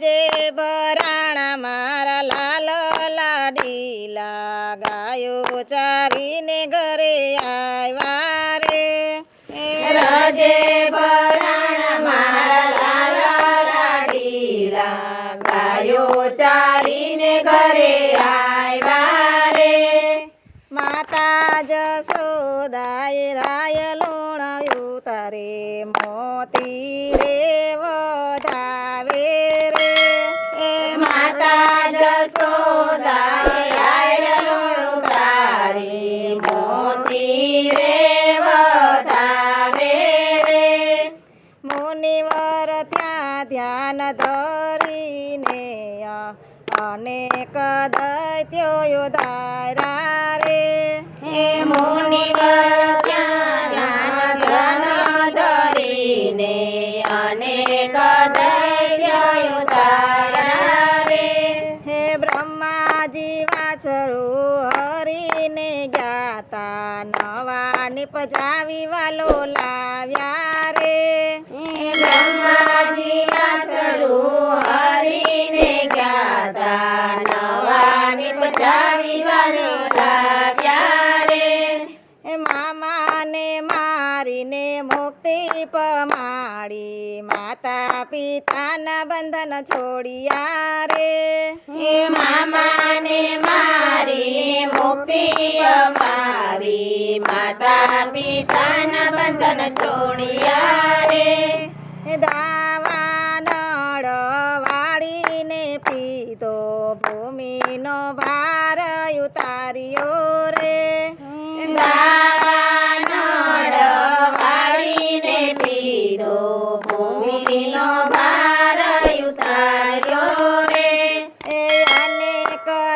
રાજે ભરાણા મારા લાલ લાડીલા ગાયો ચારીને ઘરે આવ્યા રે. રજે ભરાણા મારા લાલ લાડી ગાયો ચારીને ઘરે આવ્યા રે. માતા જસોદાય રાય લુણાયું તારે મોતી રે. ધરીને અનેક દૈત્યો યોધારા રે. હે મુનિ ત્યાં ધ્યાન ધરીને અનેક દૈત્યો તારા રે. હે બ્રહ્માજી હરીને જ્ઞાતા નવા નિપજાવી વાલો લાવ્યા રે. બ્રહ્માજી વાછડું હરીને ગાતા નવા નિપજાવી વાલો લાવ્યા રે. મામાને મારીને મુક્તિ પમાડી માતા પિતાના બંધન છોડ્યા રે. હે માતા પિતાના બંધન છોડ્યા રે હે દાવાનળ વાળીને પીધો ભૂમિનો ભાર ઉતાર્યો રે. દાવાનળ વાળીને પીધો ભૂમિનો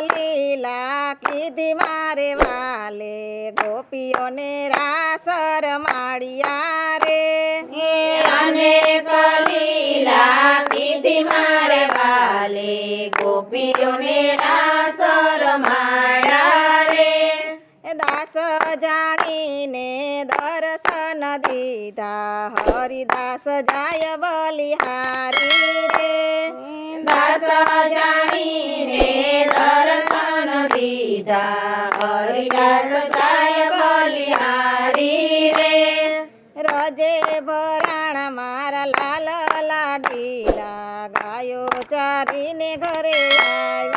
લીલા કીધી મારે વાલે ગોપીઓને રાસર માળિયા રે. અને અનેક લીલા કીધી મારે વાલે ગોપીઓને રાસર માળ્યા રે. એ દાસ જાણીને દર્શન દીધા હરિદાસ જાય બલિહારી રે. દાસ દર્શન દીધા હરિદાસ જાય બલિહારી રે રજે ભરાણ મારા લાલ લાડીલા ગાયો ચારીને ઘરે આવ્યા